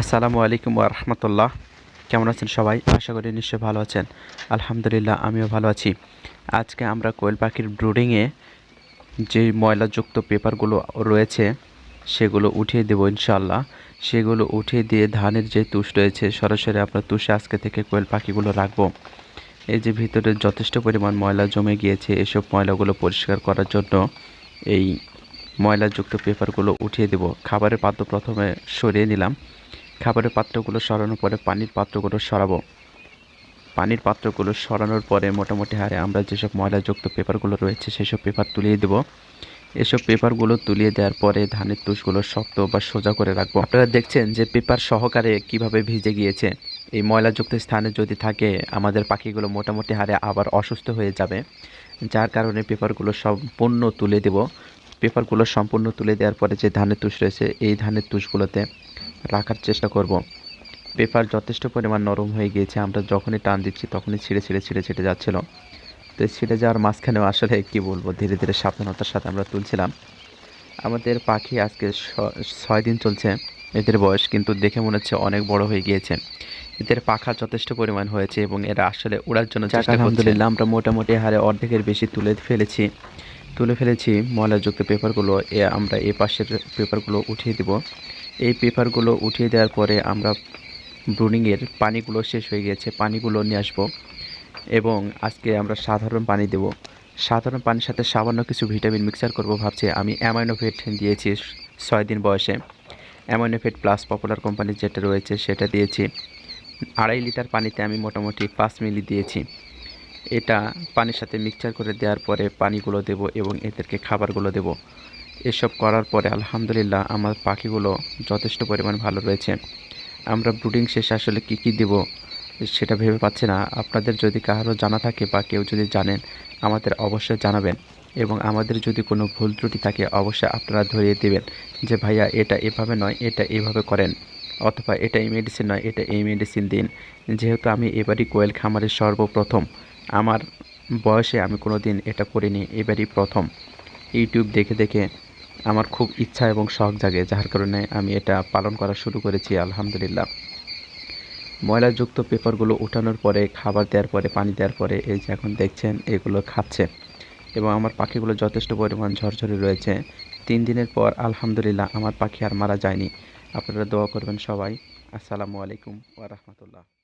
আসসালামু আলাইকুম রহমতুল্লাহ। কেমন আছেন সবাই? আশা করি নিশ্চয়ই ভালো আছেন। আলহামদুলিল্লাহ, আমিও ভালো আছি। আজকে আমরা কোয়েল পাখির ব্রুডিংয়ে যে ময়লাযুক্ত পেপারগুলো রয়েছে, সেগুলো উঠিয়ে দেবো ইনশাল্লাহ সেগুলো উঠিয়ে দিয়ে ধানের যে তুষ রয়েছে, সরাসরি আমরা তুষে আজকে থেকে কোয়েল পাখিগুলো রাখব। এই যে ভিতরে যথেষ্ট পরিমাণ ময়লা জমে গিয়েছে, এসব ময়লাগুলো পরিষ্কার করার জন্য এই ময়লাযুক্ত পেপারগুলো উঠিয়ে দেব। খাবারের পাত্র প্রথমে সরিয়ে নিলাম। খাবারের পাত্রগুলো সরানোর পরে পানির পাত্রগুলো সরাবো। পানির পাত্রগুলো সরানোর পরে মোটামুটি হারে আমরা যেসব ময়লাযুক্ত পেপারগুলো রয়েছে, সেসব পেপার তুলিয়ে দেবো। এসব পেপারগুলো তুলিয়ে দেওয়ার পরে ধানের তুষগুলো শক্ত বা সোজা করে রাখব। আপনারা দেখছেন যে পেপার সহকারে কীভাবে ভিজে গিয়েছে। এই ময়লাযুক্ত স্থানে যদি থাকে, আমাদের পাখিগুলো মোটামুটি হারে আবার অসুস্থ হয়ে যাবে। যার কারণে পেপারগুলো সম্পূর্ণ তুলে দেব। পেপারগুলো সম্পূর্ণ তুলে দেওয়ার পরে যে ধানের তুষ রয়েছে, এই ধানের তুষগুলোতে রাখার চেষ্টা করব। পেপার যথেষ্ট পরিমাণ নরম হয়ে গিয়েছে আমরা যখনই টান দিচ্ছি তখনই ছিঁড়ে ছিঁড়ে ছিঁড়ে ছিঁড়ে যাচ্ছিল। তো ছিঁড়ে যাওয়ার মাঝখানেও আসলে কি বলব ধীরে ধীরে সাবধানতার সাথে আমরা তুলছিলাম। আমাদের পাখি আজকে ছয় দিন চলছে। এদের বয়স কিন্তু দেখে মনে হচ্ছে অনেক বড় হয়ে গিয়েছে। এদের পাখা যথেষ্ট পরিমাণ হয়েছে এবং এরা আসলে উড়ার জন্য চেষ্টা আলহামদুলিল্লাহ আমরা মোটামুটি হারে অর্ধেকের বেশি তুলে ফেলেছি। তুলে ফেলেছি ময়লাযুক্ত পেপারগুলো এ আমরা এই পাশের পেপারগুলো উঠিয়ে দেব। এই পেপারগুলো উঠিয়ে দেওয়ার পরে আমরা ব্রুনিংয়ের পানিগুলো শেষ হয়ে গিয়েছে, পানিগুলো নিয়ে আসব এবং আজকে আমরা সাধারণ পানি দেব। সাধারণ পানির সাথে সামান্য কিছু ভিটামিন মিক্সার করব ভাবছি। আমি অ্যামাইনোভেট দিয়েছি ছয় দিন বয়সে। অ্যামাইনোভেট প্লাস পপুলার কোম্পানির যেটা রয়েছে সেটা দিয়েছি। আড়াই লিটার পানিতে আমি মোটামুটি পাঁচ মিলি দিয়েছি। এটা পানির সাথে মিক্সচার করে দেওয়ার পরে পানিগুলো দেব এবং এদেরকে খাবারগুলো দেব। এসব করার পরে আলহামদুলিল্লাহ আমার পাখিগুলো যথেষ্ট পরিমাণ ভালো রয়েছে। আমরা ব্রুডিং শেষে আসলে কী কী দেব সেটা ভেবে পাচ্ছি না। আপনাদের যদি কারও জানা থাকে বা কেউ যদি জানেন, আমাদের অবশ্যই জানাবেন। এবং আমাদের যদি কোনো ভুল ত্রুটি থাকে, অবশ্যই আপনারা ধরিয়ে দেবেন যে, ভাইয়া, এটা এভাবে নয়, এটা এভাবে করেন। অথবা এটা এই মেডিসিন নয়, এটা এই মেডিসিন দিন। যেহেতু আমি এবারই কোয়েল খামারের সর্বপ্রথম, আমার বয়সে আমি কোনো দিন এটা করিনি, এবারই প্রথম। ইউটিউব দেখে দেখে আমার খুব ইচ্ছা এবং শখ জাগে, যার কারণে আমি এটা পালন করা শুরু করেছি, আলহামদুলিল্লাহ। ময়লাযুক্ত পেপারগুলো উঠানোর পরে, খাবার দেওয়ার পরে, পানি দেওয়ার পরে, এই যে এখন দেখছেন, এগুলো খাচ্ছে। এবং আমার পাখিগুলো যথেষ্ট পরিমাণ ঝরঝরে রয়েছে। তিন দিনের পর, আলহামদুলিল্লাহ, আমার পাখি আর মারা যায়নি। আপনারা দোয়া করবেন সবাই। আসসালামু আলাইকুম রাহমাতুল্লাহ।